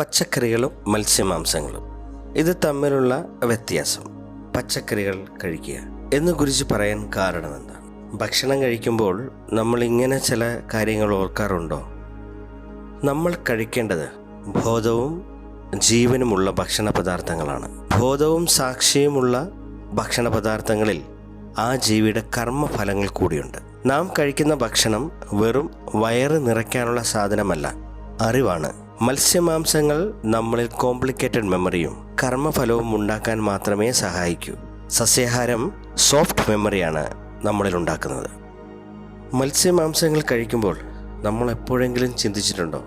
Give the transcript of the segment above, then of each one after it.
പച്ചക്കറികളും മത്സ്യമാംസങ്ങളും. ഇത് തമ്മിലുള്ള വ്യത്യാസം. പച്ചക്കറികൾ കഴിക്കുക എന്ന് കുറിച്ച് പറയാൻ കാരണം എന്താണ് ഭക്ഷണം കഴിക്കുമ്പോൾ നമ്മൾ ഇങ്ങനെ ചില കാര്യങ്ങൾ ഓർക്കാറുണ്ടോ? നമ്മൾ കഴിക്കേണ്ടത് ബോധവും ജീവനുമുള്ള ഭക്ഷണ പദാർത്ഥങ്ങളാണ് ബോധവും സാക്ഷിയുമുള്ള ഭക്ഷണ പദാർത്ഥങ്ങളിൽ ആ ജീവിയുടെ കർമ്മഫലങ്ങൾ കൂടിയുണ്ട്. നാം കഴിക്കുന്ന ഭക്ഷണം വെറും വയറ് നിറയ്ക്കാനുള്ള സാധനമല്ല അറിവാണ്. മത്സ്യമാംസങ്ങൾ നമ്മളിൽ കോംപ്ലിക്കേറ്റഡ് മെമ്മറിയും കർമ്മഫലവും ഉണ്ടാക്കാൻ മാത്രമേ സഹായിക്കൂ. സസ്യാഹാരം സോഫ്റ്റ് മെമ്മറിയാണ് നമ്മളിൽ ഉണ്ടാക്കുന്നത്. മത്സ്യമാംസങ്ങൾ കഴിക്കുമ്പോൾ നമ്മൾ എപ്പോഴെങ്കിലും ചിന്തിച്ചിട്ടുണ്ടോ?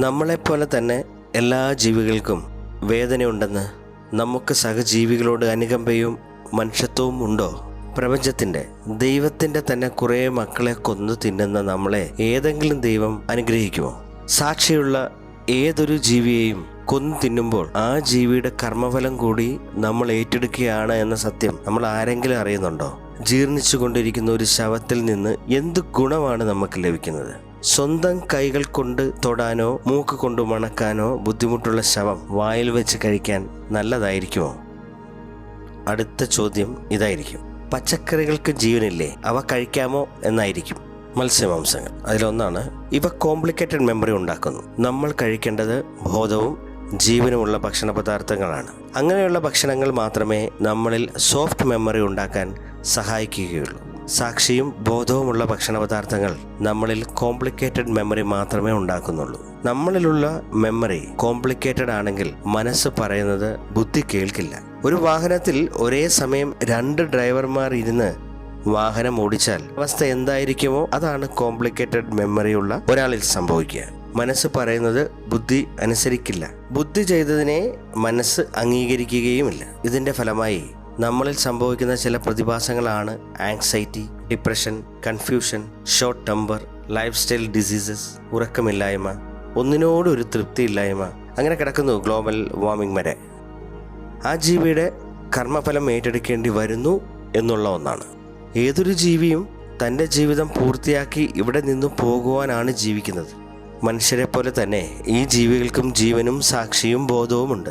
നമ്മളെപ്പോലെ തന്നെ എല്ലാ ജീവികൾക്കും വേദനയുണ്ടെന്ന് നമുക്ക് സഹജീവികളോട് അനുകമ്പയും മനുഷ്യത്വവും ഉണ്ടോ? പ്രപഞ്ചത്തിന്റെ ദൈവത്തിന്റെ തന്നെ കുറേ മക്കളെ കൊന്നു തിന്നുന്ന നമ്മളെ ഏതെങ്കിലും ദൈവം അനുഗ്രഹിക്കുമോ? സാക്ഷിയുള്ള ഏതൊരു ജീവിയെയും കൊന്നു തിന്നുമ്പോൾ ആ ജീവിയുടെ കർമ്മഫലം കൂടി നമ്മൾ ഏറ്റെടുക്കുകയാണ് എന്ന സത്യം നമ്മൾ ആരെങ്കിലും അറിയുന്നുണ്ടോ? ജീർണിച്ചു കൊണ്ടിരിക്കുന്ന ഒരു ശവത്തിൽ നിന്ന് എന്ത് ഗുണമാണ് നമുക്ക് ലഭിക്കുന്നത്? സ്വന്തം കൈകൾ കൊണ്ട് തൊടാനോ മൂക്ക് കൊണ്ട് മണക്കാനോ ബുദ്ധിമുട്ടുള്ള ശവം വായിൽ വെച്ച് കഴിക്കാൻ നല്ലതായിരിക്കുമോ? അടുത്ത ചോദ്യം ഇതായിരിക്കും. പച്ചക്കറികൾക്ക് ജീവനില്ലേ? അവ കഴിക്കാമോ? എന്നായിരിക്കും. മത്സ്യമാംസങ്ങൾ. അതിലൊന്നാണ് ഇവ കോംപ്ലിക്കേറ്റഡ് മെമ്മറി ഉണ്ടാക്കുന്നു. നമ്മൾ കഴിക്കേണ്ടത് ബോധവും ജീവനുമുള്ള ഭക്ഷണ പദാർത്ഥങ്ങളാണ്. അങ്ങനെയുള്ള ഭക്ഷണങ്ങൾ മാത്രമേ നമ്മളിൽ സോഫ്റ്റ് മെമ്മറി ഉണ്ടാക്കാൻ സഹായിക്കുകയുള്ളൂ. സാക്ഷിയും ബോധവുമുള്ള ഭക്ഷണ പദാർത്ഥങ്ങൾ നമ്മളിൽ കോംപ്ലിക്കേറ്റഡ് മെമ്മറി മാത്രമേ ഉണ്ടാക്കുന്നുള്ളൂ. നമ്മളിലുള്ള മെമ്മറി കോംപ്ലിക്കേറ്റഡ് ആണെങ്കിൽ മനസ്സ് പറയുന്നത് ബുദ്ധി കേൾക്കില്ല. ഒരു വാഹനത്തിൽ ഒരേ സമയം രണ്ട് ഡ്രൈവർമാർ ഇരുന്ന് വാഹനം ഓടിച്ചാൽ അവസ്ഥ എന്തായിരിക്കുമോ അതാണ് കോംപ്ലിക്കേറ്റഡ് മെമ്മറിയുള്ള ഒരാളിൽ സംഭവിക്കുക. മനസ്സ് പറയുന്നത് ബുദ്ധി അനുസരിക്കില്ല. ബുദ്ധി ചെയ്തതിനെ മനസ്സ് അംഗീകരിക്കുകയുമില്ല. ഇതിന്റെ ഫലമായി നമ്മളിൽ സംഭവിക്കുന്ന ചില പ്രതിഭാസങ്ങളാണ് anxiety depression confusion short temper lifestyle diseases ഉറക്കമില്ലായ്മ ഒന്നിനോടൊരു തൃപ്തിയില്ലായ്മ അങ്ങനെ കിടക്കുന്നു ഗ്ലോബൽ വാർമിംഗ് വരെ. ആ ജീവിയുടെ കർമ്മഫലം ഏറ്റെടുക്കേണ്ടി വരുന്നു എന്നുള്ള ഒന്നാണ്. ഏതൊരു ജീവിയും തന്റെ ജീവിതം പൂർത്തിയാക്കി ഇവിടെ നിന്നും പോകുവാനാണ് ജീവിക്കുന്നത്. മനുഷ്യരെ പോലെ തന്നെ ഈ ജീവികൾക്കും ജീവനും സാക്ഷിയും ബോധവുമുണ്ട്.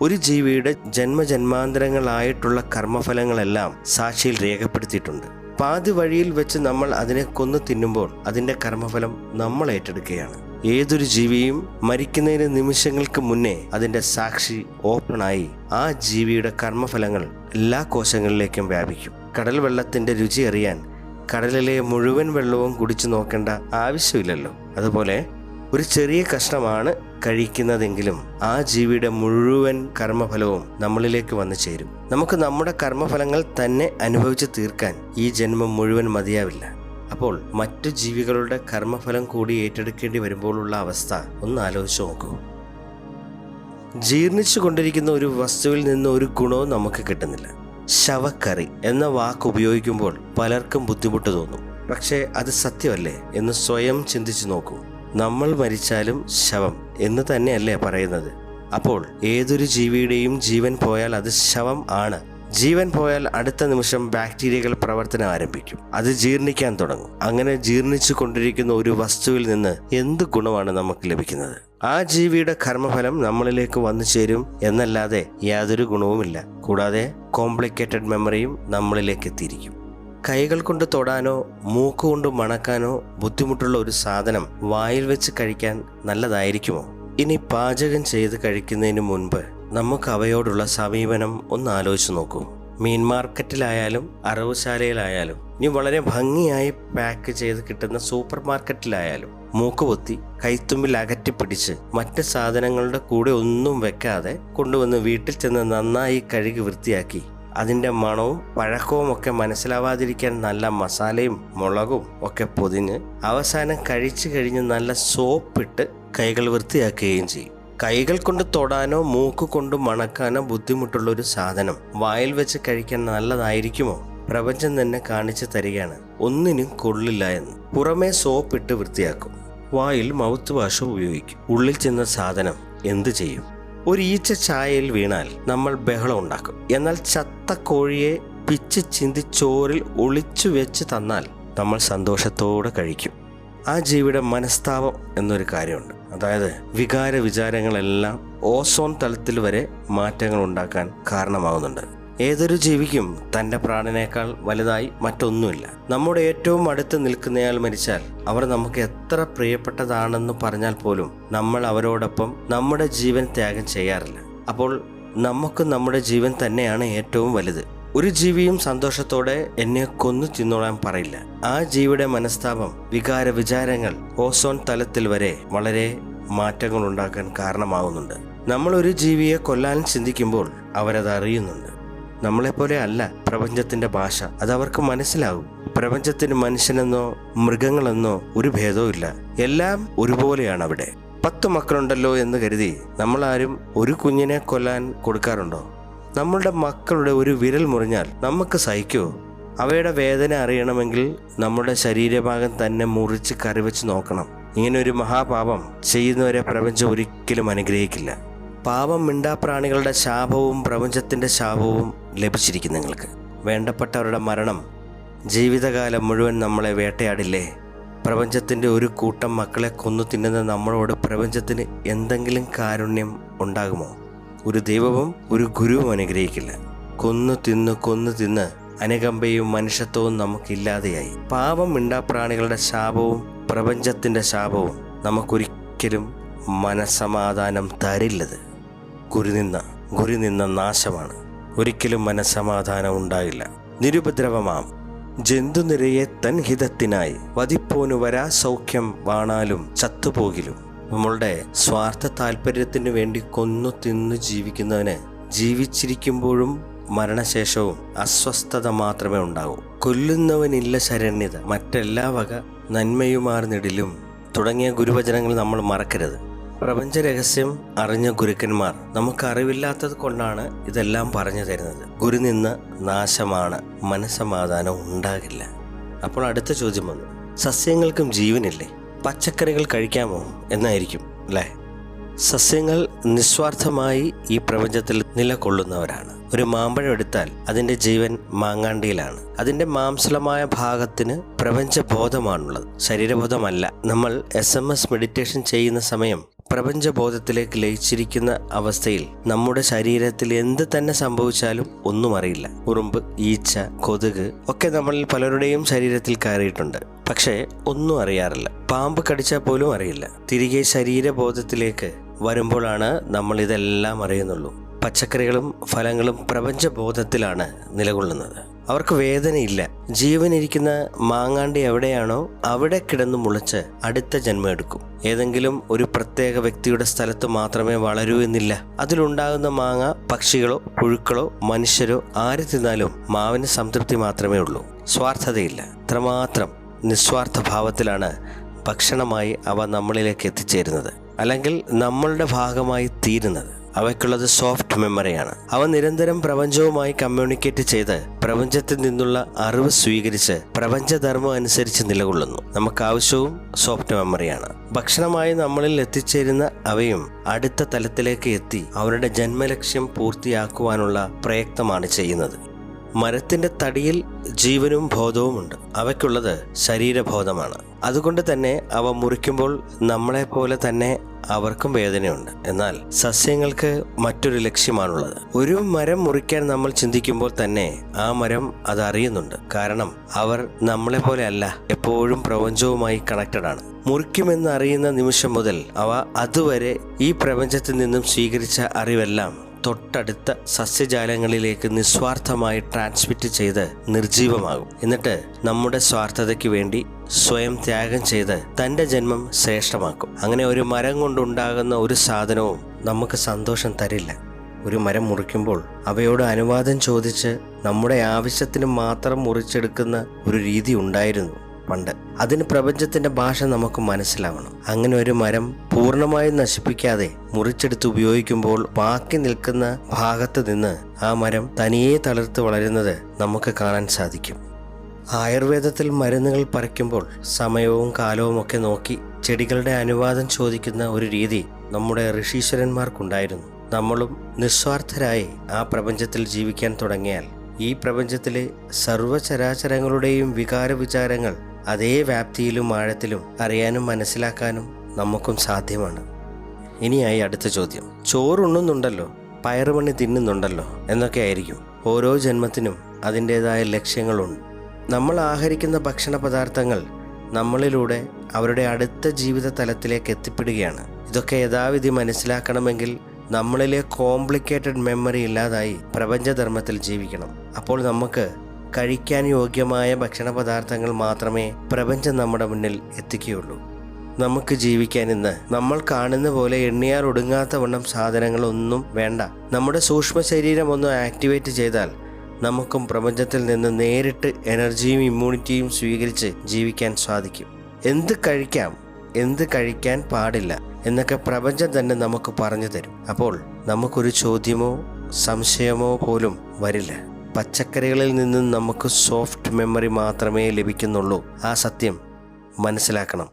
ഒരു ജീവിയുടെ ജന്മജന്മാന്തരങ്ങളായിട്ടുള്ള കർമ്മഫലങ്ങളെല്ലാം സാക്ഷിയിൽ രേഖപ്പെടുത്തിയിട്ടുണ്ട്. പാതി വഴിയിൽ വെച്ച് നമ്മൾ അതിനെ കൊന്നു തിന്നുമ്പോൾ അതിന്റെ കർമ്മഫലം നമ്മൾ ഏറ്റെടുക്കുകയാണ്. ഏതൊരു ജീവിയും മരിക്കുന്നതിന് നിമിഷങ്ങൾക്ക് മുന്നേ അതിന്റെ സാക്ഷി ഓപ്പണായി ആ ജീവിയുടെ കർമ്മഫലങ്ങൾ എല്ലാ കോശങ്ങളിലേക്കും വ്യാപിക്കും. കടൽ വെള്ളത്തിന്റെ രുചി അറിയാൻ കടലിലെ മുഴുവൻ വെള്ളവും കുടിച്ചു നോക്കേണ്ട ആവശ്യമില്ലല്ലോ. അതുപോലെ ഒരു ചെറിയ കഷ്ണമാണ് കഴിക്കുന്നതെങ്കിലും ആ ജീവിയുടെ മുഴുവൻ കർമ്മഫലവും നമ്മളിലേക്ക് വന്നു ചേരും. നമുക്ക് നമ്മുടെ കർമ്മഫലങ്ങൾ തന്നെ അനുഭവിച്ച് തീർക്കാൻ ഈ ജന്മം മുഴുവൻ മതിയാവില്ല. അപ്പോൾ മറ്റു ജീവികളുടെ കർമ്മഫലം കൂടി ഏറ്റെടുക്കേണ്ടി വരുമ്പോഴുള്ള അവസ്ഥ ഒന്ന് ആലോചിച്ച് നോക്കൂ. ജീർണിച്ചു കൊണ്ടിരിക്കുന്ന ഒരു വസ്തുവിൽ നിന്ന് ഒരു ഗുണവും നമുക്ക് കിട്ടുന്നില്ല. ശവക്കറി എന്ന വാക്ക് ഉപയോഗിക്കുമ്പോൾ പലർക്കും ബുദ്ധിമുട്ട് തോന്നും. പക്ഷേ അത് സത്യമല്ലേ എന്ന് സ്വയം ചിന്തിച്ചു നോക്കൂ. നമ്മൾ മരിച്ചാലും ശവം എന്ന് തന്നെയല്ലേ പറയുന്നത്. അപ്പോൾ ഏതൊരു ജീവിയുടെയും ജീവൻ പോയാൽ അത് ശവം ആണ്. ജീവൻ പോയാൽ അടുത്ത നിമിഷം ബാക്ടീരിയകൾ പ്രവർത്തനം ആരംഭിക്കും. അത് ജീർണിക്കാൻ തുടങ്ങും. അങ്ങനെ ജീർണിച്ചു കൊണ്ടിരിക്കുന്ന ഒരു വസ്തുവിൽ നിന്ന് എന്ത് ഗുണമാണ് നമുക്ക് ലഭിക്കുന്നത്? ആ ജീവിയുടെ കർമ്മഫലം നമ്മളിലേക്ക് വന്നു ചേരും എന്നല്ലാതെ യാതൊരു ഗുണവുമില്ല. കൂടാതെ കോംപ്ലിക്കേറ്റഡ് മെമ്മറിയും നമ്മളിലേക്ക് എത്തിയിരിക്കും. കൈകൾ കൊണ്ട് തൊടാനോ മൂക്ക് കൊണ്ട് മണക്കാനോ ബുദ്ധിമുട്ടുള്ള ഒരു സാധനം വായിൽ വെച്ച് കഴിക്കാൻ നല്ലതായിരിക്കുമോ? ഇനി പാചകം ചെയ്ത് കഴിക്കുന്നതിന് മുൻപ് നമുക്ക് അവയോടുള്ള സമീപനം ഒന്ന് ആലോചിച്ച് നോക്കൂ. മീൻ മാർക്കറ്റിലായാലും അറവുശാലയിലായാലും ഇനി വളരെ ഭംഗിയായി പാക്ക് ചെയ്ത് കിട്ടുന്ന സൂപ്പർ മാർക്കറ്റിലായാലും മൂക്കുപൊത്തി കൈത്തുമ്പിൽ അകറ്റിപ്പിടിച്ച് മറ്റ് സാധനങ്ങളുടെ കൂടെ ഒന്നും വെക്കാതെ കൊണ്ടുവന്ന് വീട്ടിൽ ചെന്ന് നന്നായി കഴുകി വൃത്തിയാക്കി. അതിന്റെ മണവും പഴക്കവും ഒക്കെ മനസ്സിലാവാതിരിക്കാൻ നല്ല മസാലയും മുളകും ഒക്കെ പൊതിഞ്ഞ് അവസാനം കഴിച്ചു കഴിഞ്ഞ് നല്ല സോപ്പിട്ട് കൈകൾ വൃത്തിയാക്കുകയും ചെയ്യും. കൈകൾ കൊണ്ട് തൊടാനോ മൂക്ക് കൊണ്ട് മണക്കാനോ ബുദ്ധിമുട്ടുള്ള ഒരു സാധനം വായിൽ വെച്ച് കഴിക്കാൻ നല്ലതായിരിക്കുമോ? പ്രപഞ്ചം തന്നെ കാണിച്ചു തരികയാണ്. ഒന്നിനും കൊള്ളില്ല എന്ന്. പുറമേ സോപ്പിട്ട് വൃത്തിയാക്കും. വായിൽ മൗത്ത് വാഷ് ഉപയോഗിക്കും. ഉള്ളിൽ ചെന്ന സാധനം എന്ത് ചെയ്യും? ഒരു ഈച്ച ചായയിൽ വീണാൽ നമ്മൾ ബഹളം ഉണ്ടാക്കും. എന്നാൽ ചത്ത കോഴിയെ പിച്ച് ചിന്തി ചോറിൽ ഒളിച്ചു വെച്ച് തന്നാൽ നമ്മൾ സന്തോഷത്തോടെ കഴിക്കും. ആ ജീവിയുടെ മനസ്താപം എന്നൊരു കാര്യമുണ്ട്. അതായത് വികാര വിചാരങ്ങളെല്ലാം ഓസോൺ തലത്തിൽ വരെ മാറ്റങ്ങൾ ഉണ്ടാക്കാൻ കാരണമാകുന്നുണ്ട് ഏതൊരു ജീവിക്കും തന്റെ പ്രാണനേക്കാൾ വലുതായി മറ്റൊന്നുമില്ല. നമ്മുടെ ഏറ്റവും അടുത്ത് നിൽക്കുന്നയാൾ മരിച്ചാൽ അവർ നമുക്ക് എത്ര പ്രിയപ്പെട്ടതാണെന്ന് പറഞ്ഞാൽ പോലും നമ്മൾ അവരോടൊപ്പം നമ്മുടെ ജീവൻ ത്യാഗം ചെയ്യാറില്ല. അപ്പോൾ നമുക്ക് നമ്മുടെ ജീവൻ തന്നെയാണ് ഏറ്റവും വലുത്. ഒരു ജീവിയും സന്തോഷത്തോടെ എന്നെ കൊന്നു തിന്നോളാൻ പറയില്ല. ആ ജീവിയുടെ മനസ്താപം വികാര വിചാരങ്ങൾ ഓസോൺ തലത്തിൽ വരെ വളരെ മാറ്റങ്ങൾ ഉണ്ടാക്കാൻ കാരണമാകുന്നുണ്ട് നമ്മൾ ഒരു ജീവിയെ കൊല്ലാൻ ചിന്തിക്കുമ്പോൾ അവരത് അറിയുന്നുണ്ട് നമ്മളെപ്പോലെ അല്ല പ്രപഞ്ചത്തിന്റെ ഭാഷ. അത് അവർക്ക് മനസ്സിലാകും. പ്രപഞ്ചത്തിന് മനുഷ്യനെന്നോ മൃഗങ്ങളെന്നോ ഒരു ഭേദവും ഇല്ല. എല്ലാം ഒരുപോലെയാണ് അവിടെ പത്ത് മക്കളുണ്ടല്ലോ എന്ന് കരുതി നമ്മളാരും ഒരു കുഞ്ഞിനെ കൊല്ലാൻ കൊടുക്കാറുണ്ടോ? നമ്മളുടെ മക്കളുടെ ഒരു വിരൽ മുറിഞ്ഞാൽ നമുക്ക് സഹിക്കുമോ അവയുടെ വേദന അറിയണമെങ്കിൽ നമ്മുടെ ശരീരഭാഗം തന്നെ മുറിച്ച് കറിവെച്ച് നോക്കണം. ഇങ്ങനെ ഒരു മഹാപാപം ചെയ്യുന്നവരെ പ്രപഞ്ചം ഒരിക്കലും അനുഗ്രഹിക്കില്ല. പാപം മിണ്ടാപ്രാണികളുടെ ശാപവും പ്രപഞ്ചത്തിന്റെ ശാപവും ലഭിച്ചിരിക്കും നിങ്ങൾക്ക്. വേണ്ടപ്പെട്ടവരുടെ മരണം ജീവിതകാലം മുഴുവൻ നമ്മളെ വേട്ടയാടില്ലേ? പ്രപഞ്ചത്തിന്റെ ഒരു കൂട്ടം മക്കളെ കൊന്നു തിന്നുന്ന നമ്മളോട് പ്രപഞ്ചത്തിന് എന്തെങ്കിലും കാരുണ്യം ഉണ്ടാകുമോ? ഒരു ദൈവവും ഒരു ഗുരുവും അനുഗ്രഹിക്കില്ല. കൊന്നു തിന്ന് കൊന്നു തിന്ന് അനുകമ്പയും മനുഷ്യത്വവും നമുക്കില്ലാതെയായി. പാപം മിണ്ടാപ്രാണികളുടെ ശാപവും പ്രപഞ്ചത്തിന്റെ ശാപവും നമുക്കൊരിക്കലും മനസമാധാനം തരില്ലത്. ഗുരുനിന്ന ഗുരുനിന്ന നാശമാണ്. ഒരിക്കലും മനസമാധാനം ഉണ്ടായില്ല. നിരുപദ്രവമാം. ജന്തുനിരയെ തൻഹിതത്തിനായി വധിപ്പോനു വരാ സൗഖ്യം വാണാലും ചത്തുപോകിലും. നമ്മളുടെ സ്വാർത്ഥ താല്പര്യത്തിന് വേണ്ടി കൊന്നു തിന്നു ജീവിക്കുന്നവന് ജീവിച്ചിരിക്കുമ്പോഴും മരണശേഷവും അസ്വസ്ഥത മാത്രമേ ഉണ്ടാകൂ കൊല്ലുന്നവനില്ല ശരണ്യത. മറ്റെല്ലാ വക നന്മയുമാർന്നിടിലും തുടങ്ങിയ ഗുരുവചനങ്ങൾ നമ്മൾ മറക്കരുത്. പ്രപഞ്ച രഹസ്യം അറിഞ്ഞ ഗുരുക്കന്മാർ നമുക്ക് അറിവില്ലാത്തത് കൊണ്ടാണ് ഇതെല്ലാം പറഞ്ഞു തരുന്നത്. ഗുരു നിന്ന് നാശമാണ് മനസമാധാനം ഉണ്ടാകില്ല. അപ്പോൾ അടുത്ത ചോദ്യം വന്നു. സസ്യങ്ങൾക്കും ജീവനില്ലേ? പച്ചക്കറികൾ കഴിക്കാമോ എന്നായിരിക്കും അല്ലേ? സസ്യങ്ങൾ നിസ്വാർത്ഥമായി ഈ പ്രപഞ്ചത്തിൽ നിലകൊള്ളുന്നവരാണ്. ഒരു മാമ്പഴം എടുത്താൽ അതിന്റെ ജീവൻ മാങ്ങാണ്ടിയിലാണ്. അതിന്റെ മാംസളമായ ഭാഗത്തിന് പ്രപഞ്ചബോധമാണുള്ളത്. ശരീരബോധമല്ല. നമ്മൾ എസ് എം എസ് മെഡിറ്റേഷൻ ചെയ്യുന്ന സമയം പ്രപഞ്ചബോധത്തിലേക്ക് ലയിച്ചിരിക്കുന്ന അവസ്ഥയിൽ നമ്മുടെ ശരീരത്തിൽ എന്ത് തന്നെ സംഭവിച്ചാലും ഒന്നും അറിയില്ല. ഉറുമ്പ് ഈച്ച കൊതുക് ഒക്കെ നമ്മളിൽ പലരുടെയും ശരീരത്തിൽ കയറിയിട്ടുണ്ട്. പക്ഷേ ഒന്നും അറിയാറില്ല. പാമ്പ് കടിച്ചാൽ പോലും അറിയില്ല. തിരികെ ശരീരബോധത്തിലേക്ക് വരുമ്പോഴാണ് നമ്മൾ ഇതെല്ലാം അറിയുന്നുള്ളൂ. പച്ചക്കറികളും ഫലങ്ങളും പ്രപഞ്ചബോധത്തിലാണ് നിലകൊള്ളുന്നത്. അവർക്ക് വേദനയില്ല. ജീവനിരിക്കുന്ന മാങ്ങാണ്ടി എവിടെയാണോ അവിടെ കിടന്നു മുളച്ച് അടുത്ത ജന്മം എടുക്കും. ഏതെങ്കിലും ഒരു പ്രത്യേക വ്യക്തിയുടെ സ്ഥലത്ത് മാത്രമേ വളരൂ എന്നില്ല. അതിലുണ്ടാകുന്ന മാങ്ങ പക്ഷികളോ പുഴുക്കളോ മനുഷ്യരോ ആര് തിന്നാലും മാവിന് സംതൃപ്തി മാത്രമേ ഉള്ളൂ. സ്വാർത്ഥതയില്ല. അത്രമാത്രം നിസ്വാർത്ഥ ഭാവത്തിലാണ് ഭക്ഷണമായി അവ നമ്മളിലേക്ക് എത്തിച്ചേരുന്നത്. അല്ലെങ്കിൽ നമ്മളുടെ ഭാഗമായി തീരുന്നത്. അവയ്ക്കുള്ളത് സോഫ്റ്റ് മെമ്മറിയാണ്. അവ നിരന്തരം പ്രപഞ്ചവുമായി കമ്മ്യൂണിക്കേറ്റ് ചെയ്ത് പ്രപഞ്ചത്തിൽ നിന്നുള്ള അറിവ് സ്വീകരിച്ച് പ്രപഞ്ചധർമ്മം അനുസരിച്ച് നിലകൊള്ളുന്നു. നമുക്ക് ആവശ്യവും സോഫ്റ്റ് മെമ്മറിയാണ്. ഭക്ഷണമായി നമ്മളിൽ എത്തിച്ചേരുന്ന അവയും അടുത്ത തലത്തിലേക്ക് എത്തി അവരുടെ ജന്മലക്ഷ്യം പൂർത്തിയാക്കുവാനുള്ള പ്രയത്നമാണ് ചെയ്യുന്നത്. മരത്തിന്റെ തടിയിൽ ജീവനും ബോധവുമുണ്ട്. അവയ്ക്കുള്ളത് ശരീരബോധമാണ്. അതുകൊണ്ട് തന്നെ അവ മുറിക്കുമ്പോൾ നമ്മളെ പോലെ തന്നെ അവർക്കും വേദനയുണ്ട്. എന്നാൽ സസ്യങ്ങൾക്ക് മറ്റൊരു ലക്ഷ്യമാണുള്ളത്. ഒരു മരം മുറിക്കാൻ നമ്മൾ ചിന്തിക്കുമ്പോൾ തന്നെ ആ മരം അത് അറിയുന്നുണ്ട്. കാരണം അവർ നമ്മളെ പോലെ അല്ല എപ്പോഴും പ്രപഞ്ചവുമായി കണക്റ്റഡ് ആണ്. മുറിക്കുമെന്ന് അറിയുന്ന നിമിഷം മുതൽ അവ അതുവരെ ഈ പ്രപഞ്ചത്തിൽ നിന്നും സ്വീകരിച്ച അറിവെല്ലാം തൊട്ടടുത്ത സസ്യജാലങ്ങളിലേക്ക് നിസ്വാർത്ഥമായി ട്രാൻസ്മിറ്റ് ചെയ്ത് നിർജീവമാകും. എന്നിട്ട് നമ്മുടെ സ്വാർത്ഥതയ്ക്ക് വേണ്ടി സ്വയം ത്യാഗം ചെയ്ത് തന്റെ ജന്മം ശ്രേഷ്ഠമാക്കും. അങ്ങനെ ഒരു മരം കൊണ്ടുണ്ടാകുന്ന ഒരു സാധനവും നമുക്ക് സന്തോഷം തരില്ല. ഒരു മരം മുറിക്കുമ്പോൾ അവയോട് അനുവാദം ചോദിച്ച് നമ്മുടെ ആവശ്യത്തിന് മാത്രം മുറിച്ചെടുക്കുന്ന ഒരു രീതി ഉണ്ടായിരുന്നു. പണ്ട് അതിന് പ്രപഞ്ചത്തിന്റെ ഭാഷ നമുക്ക് മനസ്സിലാവണം. അങ്ങനെ ഒരു മരം പൂർണമായും നശിപ്പിക്കാതെ മുറിച്ചെടുത്ത് ഉപയോഗിക്കുമ്പോൾ ബാക്കി നിൽക്കുന്ന ഭാഗത്ത് നിന്ന് ആ മരം തനിയെ തളർത്ത് വളരുന്നത് നമുക്ക് കാണാൻ സാധിക്കും. ആയുർവേദത്തിൽ മരുന്നുകൾ പറിക്കുമ്പോൾ സമയവും കാലവും ഒക്കെ നോക്കി ചെടികളുടെ അനുവാദം ചോദിക്കുന്ന ഒരു രീതി നമ്മുടെ ഋഷീശ്വരന്മാർക്കുണ്ടായിരുന്നു. നമ്മളും നിസ്വാർത്ഥരായി ആ പ്രപഞ്ചത്തിൽ ജീവിക്കാൻ തുടങ്ങിയാൽ ഈ പ്രപഞ്ചത്തിലെ സർവചരാചരങ്ങളുടെയും വികാര വിചാരങ്ങൾ അതേ വ്യാപ്തിയിലും ആഴത്തിലും അറിയാനും മനസ്സിലാക്കാനും നമുക്കും സാധ്യമാണ്. ഇനിയായി അടുത്ത ചോദ്യം. ചോറുണ്ണുന്നുണ്ടല്ലോ പയറുമണി തിന്നുന്നുണ്ടല്ലോ എന്നൊക്കെ ആയിരിക്കും. ഓരോ ജന്മത്തിനും അതിന്റേതായ ലക്ഷ്യങ്ങളുണ്ട്. നമ്മൾ ആഹരിക്കുന്ന ഭക്ഷണ പദാർത്ഥങ്ങൾ നമ്മളിലൂടെ അവരുടെ അടുത്ത ജീവിത തലത്തിലേക്ക് എത്തിപ്പെടുകയാണ്. ഇതൊക്കെ യഥാവിധി മനസ്സിലാക്കണമെങ്കിൽ നമ്മളിലെ കോംപ്ലിക്കേറ്റഡ് മെമ്മറി ഇല്ലാതായി പ്രപഞ്ചധർമ്മത്തിൽ ജീവിക്കണം. അപ്പോൾ നമുക്ക് കഴിക്കാൻ യോഗ്യമായ ഭക്ഷണ പദാർത്ഥങ്ങൾ മാത്രമേ പ്രപഞ്ചം നമ്മുടെ മുന്നിൽ എത്തിക്കുകയുള്ളൂ. നമുക്ക് ജീവിക്കാൻ ഇന്ന് നമ്മൾ കാണുന്ന പോലെ എണ്ണിയാർ ഒടുങ്ങാത്ത വണ്ണം സാധനങ്ങളൊന്നും വേണ്ട. നമ്മുടെ സൂക്ഷ്മ ശരീരം ഒന്ന് ആക്ടിവേറ്റ് ചെയ്താൽ നമുക്കും പ്രപഞ്ചത്തിൽ നിന്ന് നേരിട്ട് എനർജിയും ഇമ്മ്യൂണിറ്റിയും സ്വീകരിച്ച് ജീവിക്കാൻ സാധിക്കും. എന്ത് കഴിക്കാം എന്ത് കഴിക്കാൻ പാടില്ല എന്നൊക്കെ പ്രപഞ്ചം തന്നെ നമുക്ക് പറഞ്ഞു തരും. അപ്പോൾ നമുക്കൊരു ചോദ്യമോ സംശയമോ പോലും വരില്ല. പച്ചക്കറികളിൽ നിന്നും നമുക്ക് സോഫ്റ്റ് മെമ്മറി മാത്രമേ ലഭിക്കുന്നുള്ളൂ. ആ സത്യം മനസ്സിലാക്കണം.